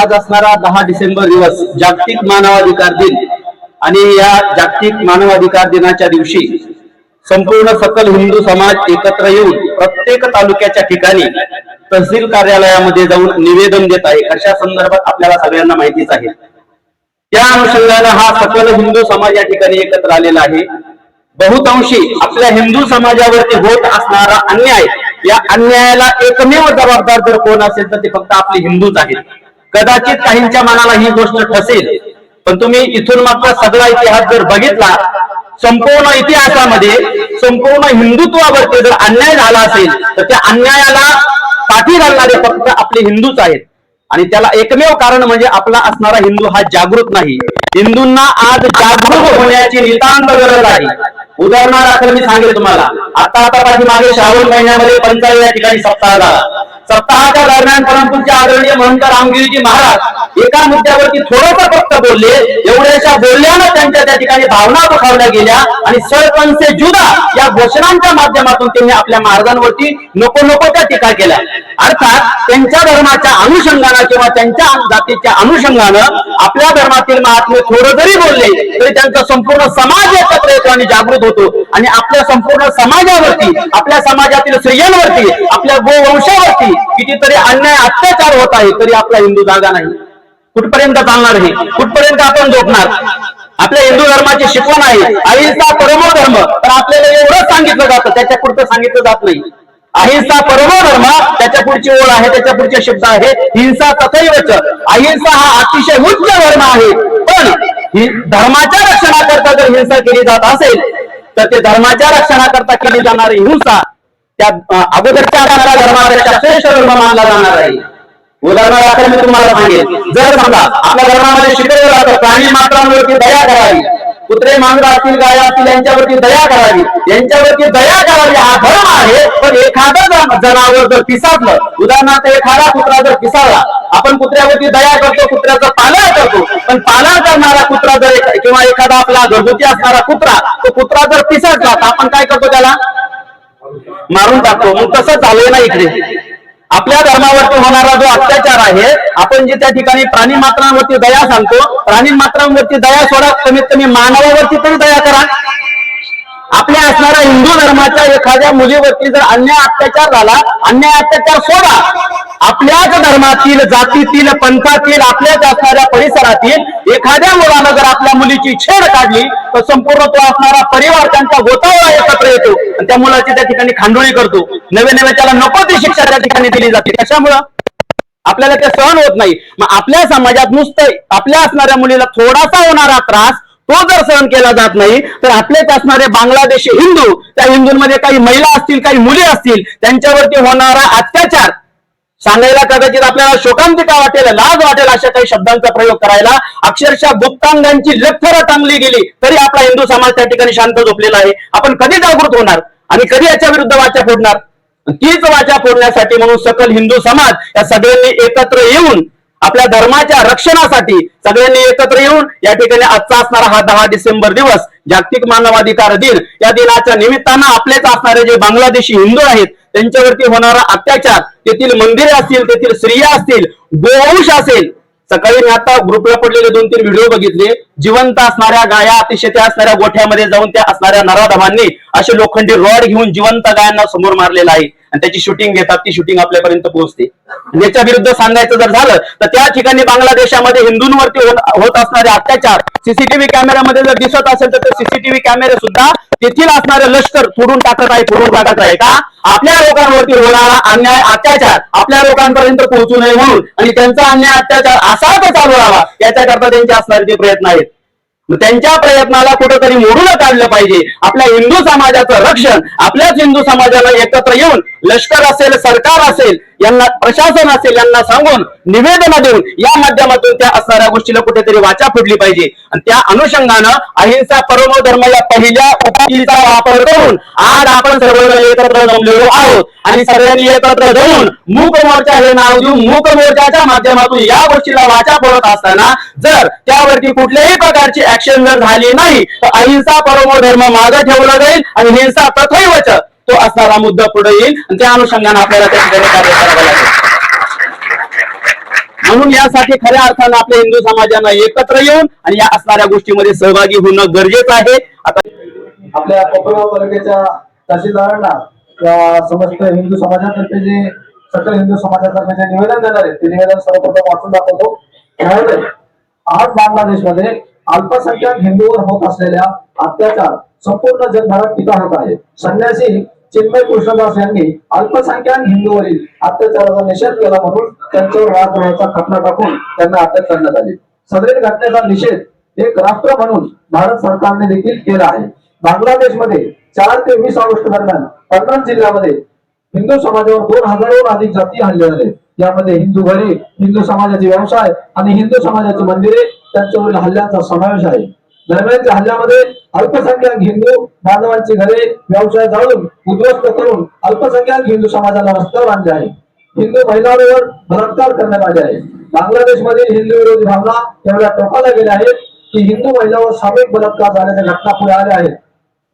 आज असणारा दहा डिसेंबर दिवस जागतिक मानवाधिकार दिन. आणि या जागतिक मानवाधिकार दिनाच्या दिवशी संपूर्ण सकल हिंदू समाज एकत्र येऊन प्रत्येक तालुक्याच्या ठिकाणी तहसील कार्यालयामध्ये जाऊन निवेदन देत आहे. अशा संदर्भात आपल्याला सगळ्यांना माहितीच आहे. त्या अनुषंगानं हा सकल हिंदू समाज या ठिकाणी एकत्र आलेला आहे. बहुतांशी आपल्या हिंदू समाजावरती होत असणारा अन्याय या अन्यायाला एकमेव जबाबदार जर कोण असेल तर ते फक्त आपले हिंदूच आहेत. कदाचित काहींच्या मनाला ही गोष्ट ठसेल. पण तुम्ही इथून मागचा सगळा इतिहास जर बघितला संपूर्ण इतिहासामध्ये संपूर्ण हिंदुत्वावरती जर अन्याय झाला असेल तर त्या अन्यायाला पाठी घालणारे फक्त आपले हिंदूच आहेत. आणि त्याला एकमेव कारण म्हणजे आपला असणारा हिंदू हा जागृत नाही. हिंदूंना आज जागृत होण्याची नितांत गरज आहे. उदाहरणार्थ मी सांगेल तुम्हाला आता आता पाठीमागे श्रावण महिन्यामध्ये पंचायत या ठिकाणी सप्ताह झाला. सप्ताहाच्या दरम्यान परंतु आदरणीय महंत रामगिरीजी महाराज एका मुद्द्यावरती थोडंसं फक्त बोलले. एवढ्याशा बोलल्यानं त्यांच्या त्या ठिकाणी भावना दुखावल्या गेल्या आणि सरपंच जुदा या घोषणांच्या माध्यमातून त्यांनी आपल्या मार्गांवरती नको नको त्या टीका केल्या. अर्थात त्यांच्या धर्माच्या अनुषंगानं किंवा त्यांच्या जातीच्या अनुषंगानं आपल्या धर्मातील महात्मे थोडं जरी बोलले तरी त्यांचा संपूर्ण समाज एकत्र येतो आणि जागृत होतो. आणि आपल्या संपूर्ण समाजावरती आपल्या समाजातील स्त्रियांवरती आपल्या गोवंशावरती कितीतरी अन्याय अत्याचार होत आहे तरी आपला हिंदू जागा नाही. कुठपर्यंत चालणार हे? कुठपर्यंत आपण झोपणार? आपल्या हिंदू धर्माची शिकवण आहे. अहिंसा परमो धर्म. तर आपल्याला एवढंच सांगितलं जातं त्याच्या पुढचं सांगितलं जात नाही. अहिंसा परमो धर्म त्याच्या पुढची ओळ आहे त्याच्या पुढचे शब्द आहे हिंसा तथैवच. अहिंसा हा अतिशय उच्च धर्म आहे. पण हि- धर्माच्या रक्षणाकरता जर हिंसा केली जात असेल तर ते धर्माच्या रक्षणाकरता केली जाणारी हिंसा त्या अगोदरच्या आपल्या धर्मापेक्षा श्रेष्ठ धर्म मानला जाणार आहे. उदाहरणार्थ मी तुम्हाला सांगेन. जर समजा आपल्या धर्मामध्ये शिकवलं जातं प्राणी मात्रांवरती दया करावी कुत्रे मांजर असतील गाय असतील यांच्यावरती दया करावी यांच्यावरती दया करावी हा धर्म आहे पण एखादं जनावर जर पिसाटलं उदाहरणार्थ एखादा कुत्रा जर पिसाळला आपण कुत्र्यावरती दया करतो कुत्र्याचं पालन करतो पण पालन करणारा कुत्रा जर किंवा एखादा आपला घरगुती असणारा कुत्रा तो कुत्रा जर पिसाटला तर आपण काय करतो त्याला? मारून टाकतो. मग तसं झालंय ना इकडे. आपल्या धर्मावरती होणारा जो अत्याचार आहे आपण जे त्या ठिकाणी प्राणी मात्रांवरती दया सांगतो प्राणी मात्रांवरती दया सोडा कमीत कमी मानवावरती तरी दया करा. आपल्या हिंदू धर्माच्या एखाद्या मुलीवरती जर अन्याय अत्याचार झाला अन्याय अत्याचार सोडा. आपल्याच धर्मातील जातीतील पंथातील आपल्याच असणाऱ्या परिसरातील एखाद्या मुलानं जर आपल्या मुलीची छेड काढली तर संपूर्ण तो असणारा परिवार त्यांचा गोतावळा एकत्र येतो. आणि त्या मुलाची त्या ठिकाणी खांडोळी करतो. नवे नवे त्याला नको ती शिक्षा त्या ठिकाणी दिली जाते. कशामुळं? आपल्याला ते सहन होत नाही. मग आपल्या समाजात नुसतं आपल्या असणाऱ्या मुलीला थोडासा होणारा त्रास तो जर सहन केला जात नाही तर आपलेच असणारे बांगलादेशी हिंदू त्या हिंदूंमध्ये काही महिला असतील काही मुली असतील त्यांच्यावरती होणारा अत्याचार. सांगायला कदाचित आपल्याला शोकांतिका वाटेल लाज वाटेल अशा काही शब्दांचा प्रयोग करायला. अक्षरशः गुप्तांगांची लखर टांगली गेली तरी आपला हिंदू समाज त्या ठिकाणी शांत झोपलेला आहे. आपण कधी जागृत होणार? आणि कधी याच्या विरुद्ध वाचा फोडणार? तीच वाचा फोडण्यासाठी म्हणून सकल हिंदू समाज या सगळ्यांनी एकत्र येऊन आपल्या धर्माच्या रक्षणासाठी सगळ्यांनी एकत्र येऊन या ठिकाणी आजचा असणारा हा दहा डिसेंबर दिवस जागतिक मानवाधिकार दिन या दिनाच्या निमित्तानं आपलेच असणारे जे बांगलादेशी हिंदू आहेत त्यांच्यावरती होणारा अत्याचार तेथील मंदिरे असतील तेथील स्त्रिया असतील गोवंश असेल. सकाळी मी आता ग्रुपला पडलेले दोन तीन व्हिडिओ बघितले. जिवंत असणाऱ्या गाया अतिशय त्या असणाऱ्या गोठ्यामध्ये जाऊन त्या असणाऱ्या नराधमांनी असे लोखंडी रॉड घेऊन जिवंत गायांना समोर मारलेला आहे. आणि त्याची शूटिंग घेतात ती शूटिंग आपल्यापर्यंत पोहोचते. याच्या विरुद्ध सांगायचं जर झालं तर त्या ठिकाणी बांगलादेशामध्ये हिंदूंवरती होत असणारे अत्याचार सीसीटीव्ही कॅमेऱ्यामध्ये जर दिसत असेल तर सीसीटीव्ही कॅमेरे सुद्धा तेथील असणारे लष्कर फोडून टाकत आहे फोडून टाकत आहे का? आपल्या लोकांवरती होणारा अन्याय अत्याचार आपल्या लोकांपर्यंत पोहोचू नये म्हणून. आणि त्यांचा अन्याय अत्याचार असाच चालू राहावा याच्याकरता त्यांचे असणारे ते प्रयत्न आहेत. त्यांच्या प्रयत्नाला कुठेतरी मोडून काढलं पाहिजे. आपल्या हिंदू समाजाचं रक्षण आपल्याच हिंदू समाजाला एकत्र येऊन लष्कर असेल सरकार असेल यांना प्रशासन असेल यांना सांगून निवेदन देऊन या माध्यमातून त्या असणाऱ्या गोष्टीला कुठेतरी वाचा फुटली पाहिजे. आणि त्या अनुषंगानं अहिंसा परमो धर्म या पहिल्या उपाधीचा वापर करून आज आपण सर्वजण एकत्र जमलेलो आहोत. आणि सर्वांनी एकत्र जाऊन मूक मोर्चा हे नाव देऊन मूक मोर्चाच्या माध्यमातून या गोष्टीला वाचा फोडत असताना जर त्यावरती कुठल्याही प्रकारची ऍक्शन जर झाली नाही तर अहिंसा परमो धर्म मागे ठेवला जाईल आणि हिंसा तथैवच तो असणारा मुद्दा पुढे येईल. आणि त्या अनुषंगाने आपल्याला त्या ठिकाणी कार्य करावं लागेल. म्हणून यासाठी खऱ्या अर्थानं आपल्या हिंदू समाजानं एकत्र येऊन आणि या असणाऱ्या गोष्टीमध्ये सहभागी होणं गरजेचं आहे. आता आपल्या कोपरगाव तालुक्याच्या तहसीलदारांना समस्त हिंदू समाजातर्फे जे सकल हिंदू समाजातर्फे जे निवेदन देणार आहे ते निवेदन सर्वप्रथम वाचून दाखवतो. आज बांगलादेशमध्ये अल्पसंख्याक हिंदूवर होत असलेल्या अत्याचार संपूर्ण जगभरात टीका होत आहे. संन्यासी चिन्मय कृष्णदास यांनी अल्पसंख्याक हिंदूवरील अत्याचाराचा निषेध केला म्हणून त्यांच्यावर राजद्रोहाचा खटला टाकून त्यांना अटक करण्यात आली. सदरील घटनेचा निषेध एक राष्ट्र म्हणून भारत सरकारने देखील केला आहे. बांगलादेशमध्ये चार ते वीस ऑगस्ट दरम्यान पन्नास जिल्ह्यामध्ये हिंदू समाजावर दोन हजारहून अधिक जाती हल्ले झाले यामध्ये हिंदू घरे हिंदू समाजाचे व्यवसाय आणि हिंदू समाजाची मंदिरे त्यांच्यावरील हल्ल्यांचा समावेश आहे. दरम्यानच्या हल्ल्यामध्ये अल्पसंख्याक हिंदू बांधवांची घरे व्यवसाय जाळून उद्ध्वस्त करून अल्पसंख्याक हिंदू समाजाला रस्त्यावर आणले आहे. हिंदू महिलांवर बलात्कार करण्यात आले आहे. बांगलादेशमधील हिंदू विरोधी भावना एवढ्या टोकाला गेल्या आहेत की हिंदू महिलांवर सामूहिक बलात्कार झाल्याच्या घटना पुढे आल्या आहेत.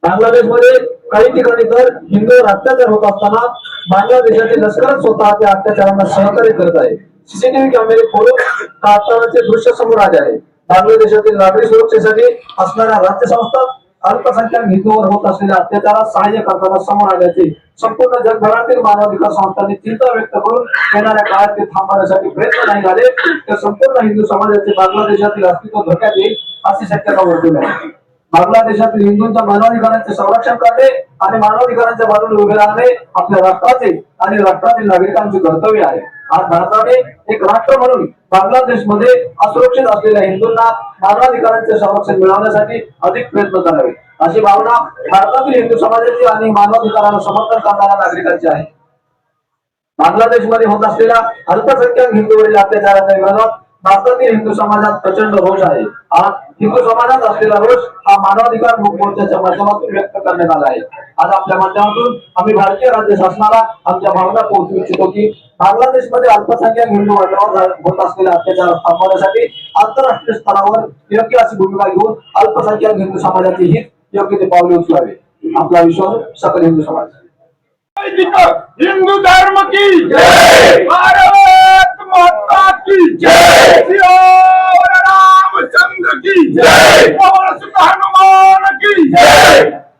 बांगलादेशमध्ये काही ठिकाणी तर हिंदूवर अत्याचार होत असताना बांगलादेशातील लष्करच स्वतः त्या अत्याचारांना सहकार्य करत आहे. सीसीटीव्ही कॅमेरे खोलून तात्काळचे दृश्य समोर आले आहे. बांगलादेशातील नागरी सुरक्षेसाठी असणाऱ्या राज्य संस्था अल्पसंख्याक हिंदूवर होत असलेल्या अत्याचारात सहाय्य करताना समोर आल्याचे संपूर्ण जगभरातील मानवाधिकार संस्थांनी चिंता व्यक्त करून येणाऱ्या काळात ते थांबवण्यासाठी प्रयत्न नाही झाले. तर संपूर्ण हिंदू समाजाचे बांगलादेशातील अस्तित्व धोक्यात येईल अशी शक्यता वर्तवली आहे. बांगलादेशातील हिंदूंच्या मानवाधिकारांचे संरक्षण करणे आणि मानवाधिकारांच्या बाजूने उभे राहणे आपल्या राष्ट्राचे आणि राष्ट्रातील नागरिकांचे कर्तव्य आहे. आज भारताने एक राष्ट्र म्हणून बांगलादेशमध्ये असुरक्षित असलेल्या हिंदूंना मानवाधिकारांचे संरक्षण मिळवण्यासाठी अधिक प्रयत्न करावे. अशी भावना भारतातील हिंदू समाजाची आणि मानवाधिकाराला समर्थन करणाऱ्या नागरिकांची आहे. बांगलादेशमध्ये होत असलेल्या अल्पसंख्याक हिंदूवरील अत्याचाराच्या विरोधात भारतातील हिंदू समाजात प्रचंड रोष आहे. आज हिंदू समाजात असलेला रोष हा मानवाधिकार मोर्चाच्या माध्यमातून व्यक्त करण्यात आला आहे. आज आपल्या माध्यमातून आम्ही भारतीय राज्य शासनाला आमच्या भावना पोहोचू इच्छितो की बांगलादेशमध्ये अल्पसंख्याक हिंदू वर्गावर होत असलेल्या अत्याचार थांबवण्यासाठी आंतरराष्ट्रीय स्तरावर योग्य अशी भूमिका घेऊन अल्पसंख्याक हिंदू समाजाचे हित योग्य ते पावले उचलावे. आपला विश्वास सकल हिंदू समाज. हिंदू धर्म की जय! माता की जय। रामचंद्र की जय। और हनुमान की जय।